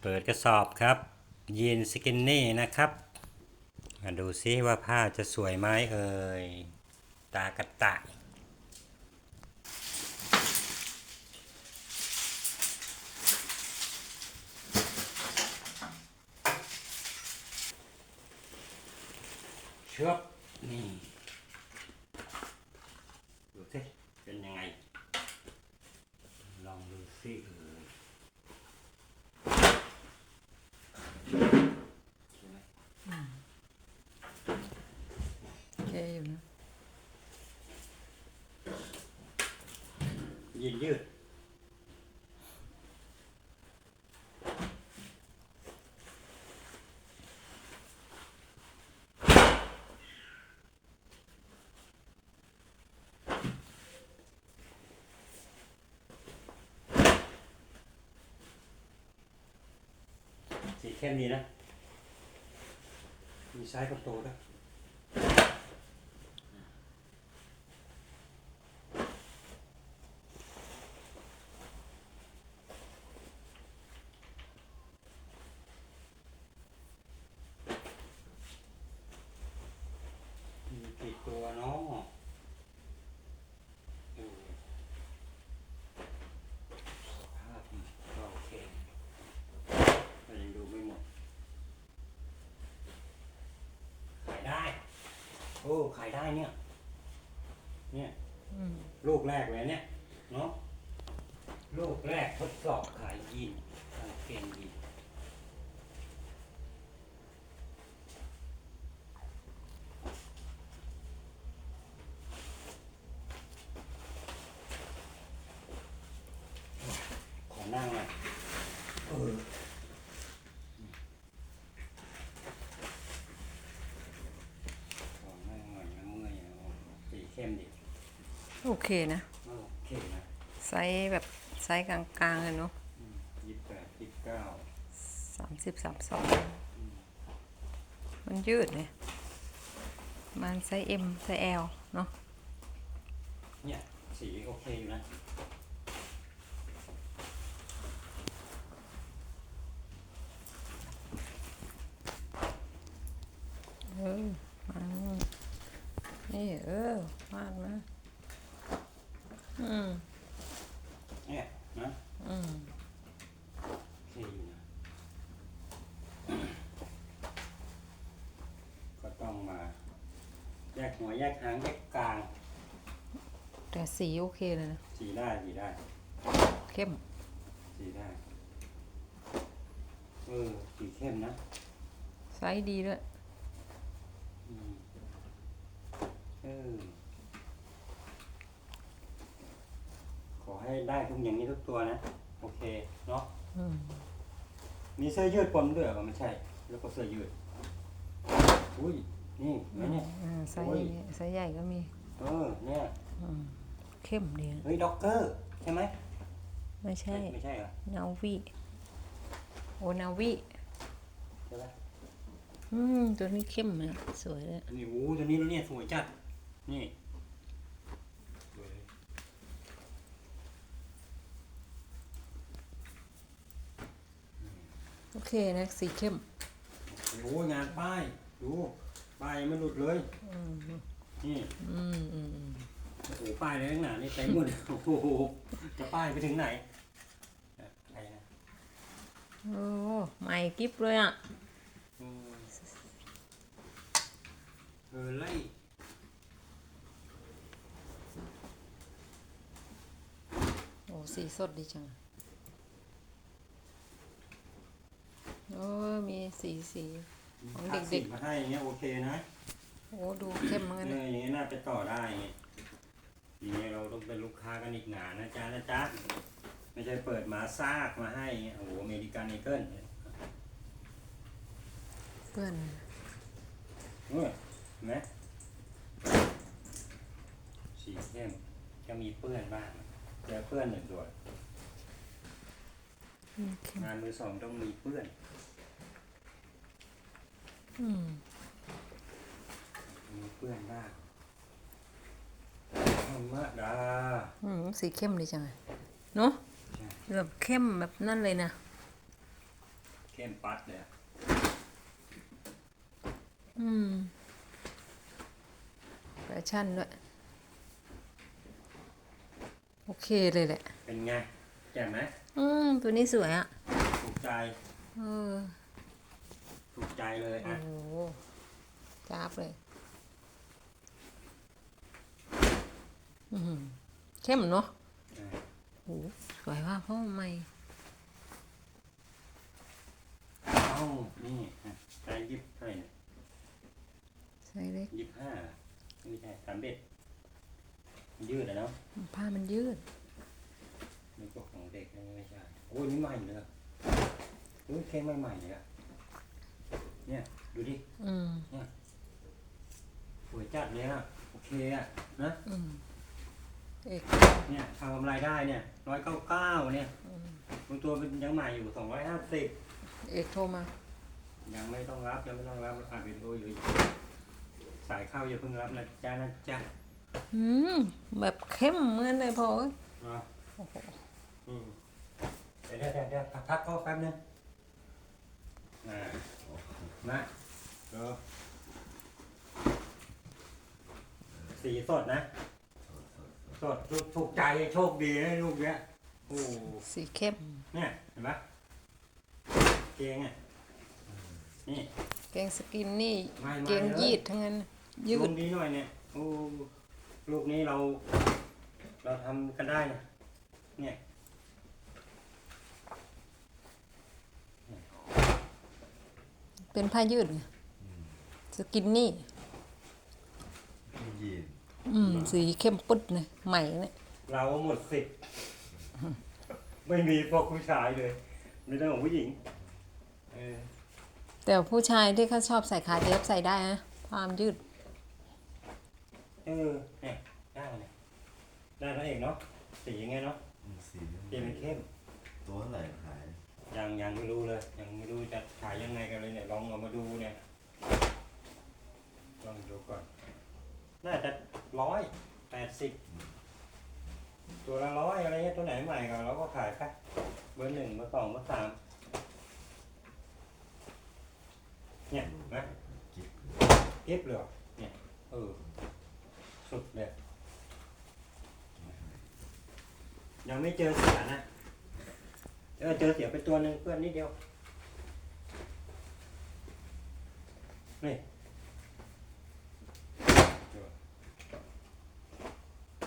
เปิดกระสอบครับยีนสกินนี่นะครับมาดูซิว่าผ้าจะสวยไหมเอ่ย ตากระต่ายเชือบนี่ดูสิเป็นยังไง ลองดูสิเอ่ย Thank you. แค่นี้นะ มีซ้ายกับโตนะย มีกี่ตัวเนาะเออภาพก็โอเคแต่ยังดูไม่หมด ขายได้ โอ้ขายได้เนี่ย เนี่ยอืม ลูกแรกเลยเนี่ย เนาะลูกแรกทดสอบขายยีนกางเกงยีน ขอนั่งหน่อยเออขอนั่งหน่อยนะเมื่อยนะโอ้สีเข้มดิ โอเคนะโอเคนะไซส์แบบไซส์กลางๆเลยเนาะยี่สิบแปดยี่สิบเก้าสามสิบสามสองมันยืดเนี่ยมันไซส์ M ไซส์ L เนาะเนี่ยสีโอเคอยู่นะเออมานี่เออวาดมา อืมเนี่ยนะอืมโอเคอยู่นะก็ต้องมา แยกหัวแยกหางแยกกลางแต่สีโอเคเลยนะสีได้สีได้เข้มสีได้เออสีเข้มนะไซส์ดีด้วยอืมเออ ขอ ให้ได้ทุกอย่างนี้ทุกตัวนะ โอเคเนาะอืมมีเสื้อยืดปนด้วยเหรอไม่ใช่ แล้วก็เสื้อยืด อุ้ย นี่เห็นไหมเนี่ย อ่าไซส์โอ้ย ไซส์ใหญ่ก็มีเออ เนี่ย อืมเข้มดีนะเฮ้ย ด็อกเกอร์ ใช่ไหมไม่ใช่ไม่ใช่เหรอ นาวิโอนาวิใช่ไหมอืมตัวนี้เข้มนะสวยเลยนี่โอ้ตัวนี้เนี่ยสวยจัด นี่สวยเลย โอ เคนะสีเข้มโอ้ยงานป้ายดูป้ายยังไม่หลุดเลยอืมนี่อืมอืมอืมโอ้โหป้ายเลยข้างหน้านี่เต็มหมดโอ้โหจะป้ายไปถึงไหนอะไรนะโอ้ใหม่กิฟเลยอะอืมเออไล่โอ้สีสดดีจัง โอ้มีสีสีของเด็กๆสีมาให้อย่างเงี้ยโอเคนะโอ้ดูเข้มเหมือนกันเอนะออย่างเงี้ยน่าจะต่อได้อย่างเงี้ยอย่างเงี้ยเราต้องเป็นลูกค้ากันอีกหนานะจ๊ะนะจ๊ะไม่ใช่เปิดมาซากมาให้อย่างเงี้ยโอ้โหอเมริกันไอเกิลเพื่อนเฮ้ยเห็นไหมสีเข้มจะมีเปื้อนบ้างเจอเปื้อนหนึ่งตัวอืมเข้มงานมือสองต้องมีเปื้อน อืมมีเปื้อนบ้างธรรมดาอืมสีเข้มดีจังเลยเนาะใช่แบบเข้มแบบนั่นเลยนะ เข้มปัดเลยอะอืมแฟชั่นด้วย โอเคเลยแหละ เป็นไงแจ่มไหมอืม ตัวนี้สวยอะ ถูกใจ เออ ถูกใจเลยโอ้อะ โหจ้าบเลย อืมเข้มเนาะอ่า โอ้โหสวยว่าเพราะใหม่ เอ้านี่อะใส่ยิบเท่าไหร่เนี่ยใส่เล็กยิบห้าไม่ใช่สามเบ็ดมันยืดอะเนาะผ้ามันยืด นี่ก็ของเด็กนะไม่ใช่โอ้ยนี่ใหม่เลยอะอุ้ยเข้มใหม่ๆเลยอะ เนี่ยดูดิอืมสวยจัดเลยอะโอเคอะนะอืมเอกเนี่ยทำกำไรได้เนี่ยร้อยเก้าเก้าเนี่ยบางตัวเป็นยังใหม่อยู่สองร้อยห้าสิบเอกโทรมายังไม่ต้องรับยังไม่ต้องรับอ่านวิดีโออยู่สายเข้าอย่าเพิ่งรับนะจ๊ะนะจ๊ะอืมแบบเข้มเหมือนเลยพอเอ้ยเนาะโอ้โหอืมเดี๋ยวเดี๋ยวเดี๋ยวเดี๋ยวพักก็แป๊บนึงอ่า มาเดี๋ยวสีสดนะ สดลูกถูกใจโชคดีนะลูกเนี้ยโอ้สีเข้มเนี่ยเห็นปะเกงอะนี่เกงสกินนี่ ไม่ไม่เกงเลยยีดทั้งนั้น ยืลูด กนี้หน่อยเนี่ยโอ้ลูกนี้เรา เราทำกันได้นะเนี่ย เป็นผ้ายืดไงสกินนี่ยีนอืม สีเข้มปึ๊ดเลยใหม่เนี่ยเราหมดสิทธิ์ไม่มีพวกผู้ชายเลยมีแต่ของผู้หญิงเออแต่ผู้ชายที่เขาชอบใส่ขาเดฟใส่ได้นะผ้ามันยืด เออเนี่ยได้เนี่ยได้แล้วเองเนาะสียังไงเนาะสีสีมันเข้มตัวเท่าไหร่ขา ยังยังไม่รู้เลย ยังไม่รู้จะขายยังไงกันเลยเนี่ยลองเอามาดูเนี่ยลองดูก่อน น่าจะร้อยแปดสิบตัวละร้อยอะไรเงี้ยตัวไหนใหม่ก็เราก็ขายไปเบอร์หนึ่งเบอร์สองเบอร์สามเนี่ยนะเก็บเลยเหรอเนี่ยเออสุดเลยยังไม่เจอเสียนะ เออเจอเสียไปตัวหนึ่งเพื่อนนิดเดียว นี่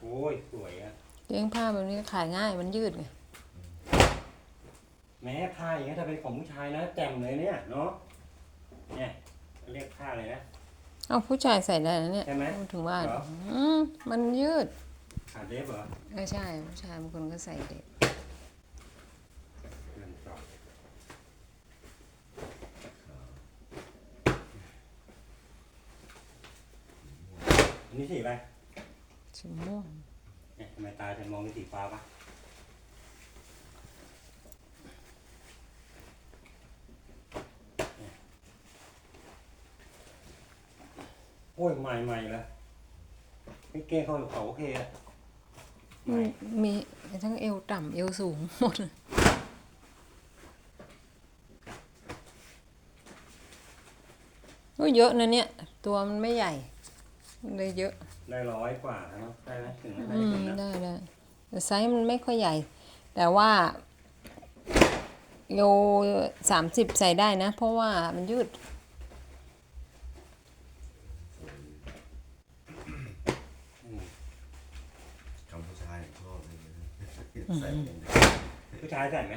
โอ้ย สวยอะเลี้ยงผ้าแบบนี้ขายง่ายมันยืดไงแม้ผ้าอย่างเงี้ยถ้าเป็นของผู้ชายนะแจ่มเลยเนี่ยเนาะเนี่ยเรียกผ้าเลยนะ เอาผู้ชายใส่ได้นะเนี่ยใช่ไหมพูดถึงว่าเหรอ อืมมันยืดขาเดฟเหรอ เออใช่ผู้ชายบางคนก็ใส่เด็ก เงินต่อ อันนี้สีอะไรสีม่วงเนี่ยทำไมตาฉันมองเป็นสีฟ้าปะเนี่ยโอ้ยใหม่ใหม่ๆแล้วนี่เก้เขาเขาโอเคอะใหม่มีทั้งเอวต่ำเอวสูงหมดเลยโอ้ยเยอะนะเนี่ย ตัวมันไม่ใหญ่ เลยเยอะ ได้ร้อยกว่าเนาะได้ไหมถึงไหมอืมถึงนะได้ได้แต่ไซส์มันไม่ค่อยใหญ่ แต่ว่าโลสามสิบใส่ได้นะ เพราะว่ามันยืด กัมพูชาเนี่ยชอบเลยใส่เองเลยผู้ชายใส่ไหม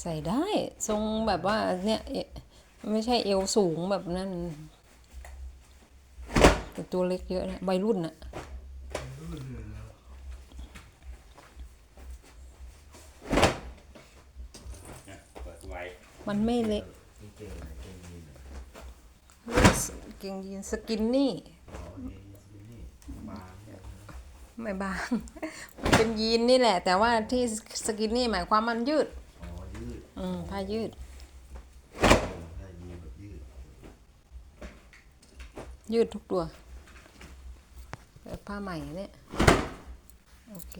ใส่ได้ ทรงแบบว่าเนี่ยเอไม่ใช่เอวสูงแบบนั้นแต่ตัวเล็กเยอะนะวัยรุ่นอะเนี่ยเปิดไว้มันไม่เล็กกางเกงอะไรเกงยีนเหรอเกงยีนสกินนี่อ๋อเกงยีนนี่บางเนี่ยไม่บาง มันเป็นยีนนี่แหละ แต่ว่าที่สกินนี่หมายความมันยืดอ๋อยืดอืมผ้ายืดเออถ้ายีนแบบยืด ยืดทุกตัว แบบผ้าใหม่เนี่ยโอเค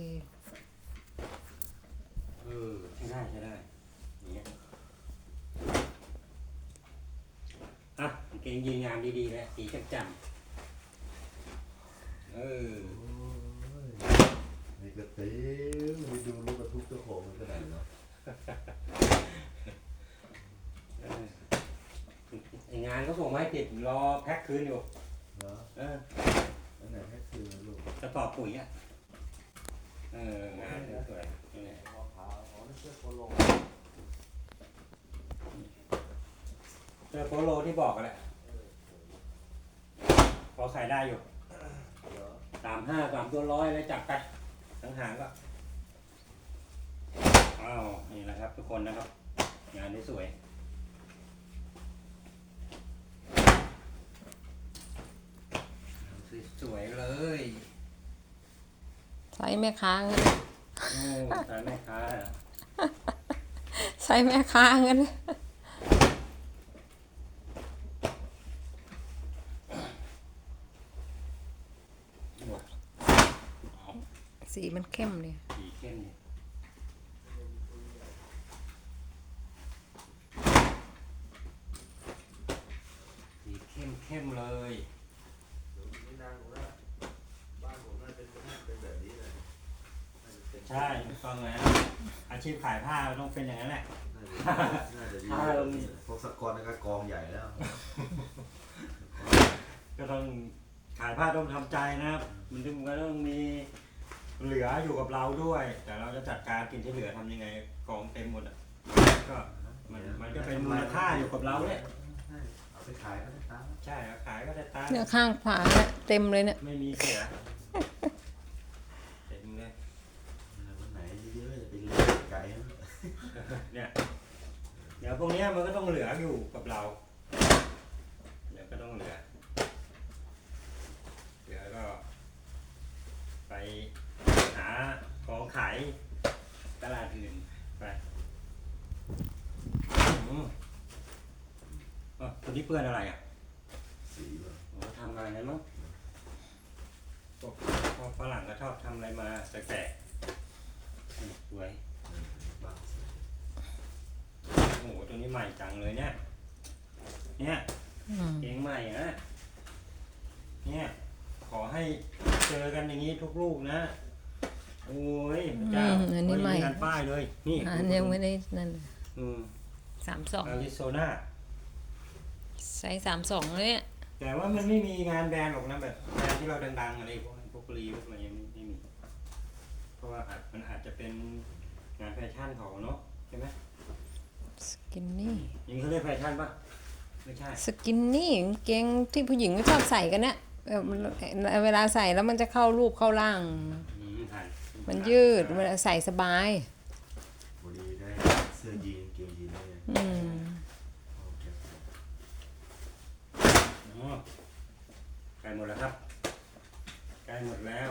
เออใช่ได้ใช่ได้อย่างเงี้ยอะเกงยืนงามดีๆนะสีจำจำเออนี่ก็เต็มไปดูรูปกระทุกเจ้าของมันก็ได้เนาะไองานก็ส่งมาให้ติดรอแพ็คคืนอยู่ เหรอเออ กระสอบปุ๋ยอะ เอองานสวยๆนี่แหละมะพร้าวอ๋อนี่เสื้อโปโลเจอโปโลที่บอกกันแหละพอขายได้อยู่เหรอสามห้าสามตัวร้อยแล้วจับไปทั้งหางก็อ้าวนี่แหละครับ ทุกคนนะครับ งานที่สวย สวยๆเลย ใส่แม่ค้าเงินโอ้สายแม่ค้าอะใส่แม่ค้าเงินสีมันเข้มเลยสีเข้มเนี่ยสีเข้มเข้มๆเลยนี่นางผมนะบ้านผมน่าเป็นเป็นแบบนี้เลยน่าจะเป็น ใช่ถูกต้องแล้ว อาชีพขายผ้าต้องเป็นอย่างนั้นแหละ น่าจะดีถ้าเรามีพวกสกอตนี่ก็กองใหญ่แล้ว ก็ต้องขายผ้าต้องทำใจนะครับ มันถึงก็ต้องมีเหลืออยู่กับเราด้วย แต่เราจะจัดการกินที่เหลือทำยังไงกองเต็มหมดอะก็มันมันก็เป็นมูลค่าอยู่กับเราเนี่ยใช่เอาไปขายก็ได้ตังค์ใช่เอาขายก็ได้ตังค์เนี่ยข้างขวาเนี่ยเต็มเลยเนี่ยไม่มีเสียเต็มเลย วันไหนเยอะๆจะไปเลี้ยงไก่นะ เนี่ย เดี๋ยวพวกเนี้ยมันก็ต้องเหลืออยู่กับเรา เดี๋ยวก็ต้องเหลือเหลือก็ ไปหาของขายตลาดอื่นไปอืมอ๋อตัวนี้เปื้อนอะไรอะสีแบบผมทำอะไรนั้นมั้งพวกพวกฝรั่งก็ชอบทำอะไรมาแปลกๆอืมสวย บ้าง โอ้โห ตัว นี้ใหม่จังเลยเนี่ย เนี่ยอืมเองใหม่นะเนี่ย ขอให้เจอกันอย่างนี้ทุกลูกนะ โอ้ยพระเจ้าอืมอันนี้ใหม่โยงานป้ายเลย นี่อันยังไม่ได้นั่นเลยอืมสามสองอาริโซนาใส่สามสองเลยเนี่ยแต่ว่ามันไม่มีงานแบรนด์หรอกนะแบบแบรนด์ที่เราดังๆอะไรพวกพวกรีพวกอะไรยังไม่ไม่มี เพราะว่าอาจมันอาจจะเป็นงานแฟชั่นเขาเนาะใช่ไหม สกินนี่ยิงเขาเรียกแฟชั่นปะไม่ใช่ สกินนี่กางเกงที่ผู้หญิงก็ชอบใส่กันเนี่ยเออมันเวลาใส่แล้วมันจะเข้ารูปเข้าร่าง อืมทันมันยืดเวลาใส่สบาย วันนี้ได้เสื้อยีนเกงยีนได้ไงอืมโอเคอ๋อใกล้หมดแล้วครับใกล้หมดแล้ว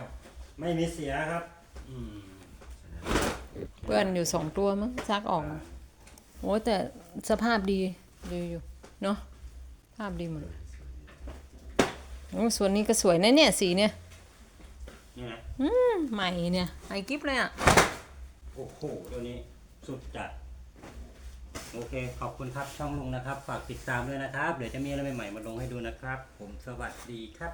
ไม่มีเสียครับ อืม เปื้อนอยู่สองตัวมั้งซักออก โอ้แต่สภาพดีดีอยู่เนาะภาพดีหมดเลยโอ้ส่วนนี้ก็สวยนะเนี่ยสีเนี่ยนี่นะอืมใหม่เนี่ยใหม่กิ๊บเลยอะโอ้โหตัวนี้สุดจัดโอเค ขอบคุณครับช่องลุงนะครับ ฝากติดตามด้วยนะครับ เดี๋ยวจะมีอะไรใหม่ๆมาลงให้ดูนะครับ ผมสวัสดีครับ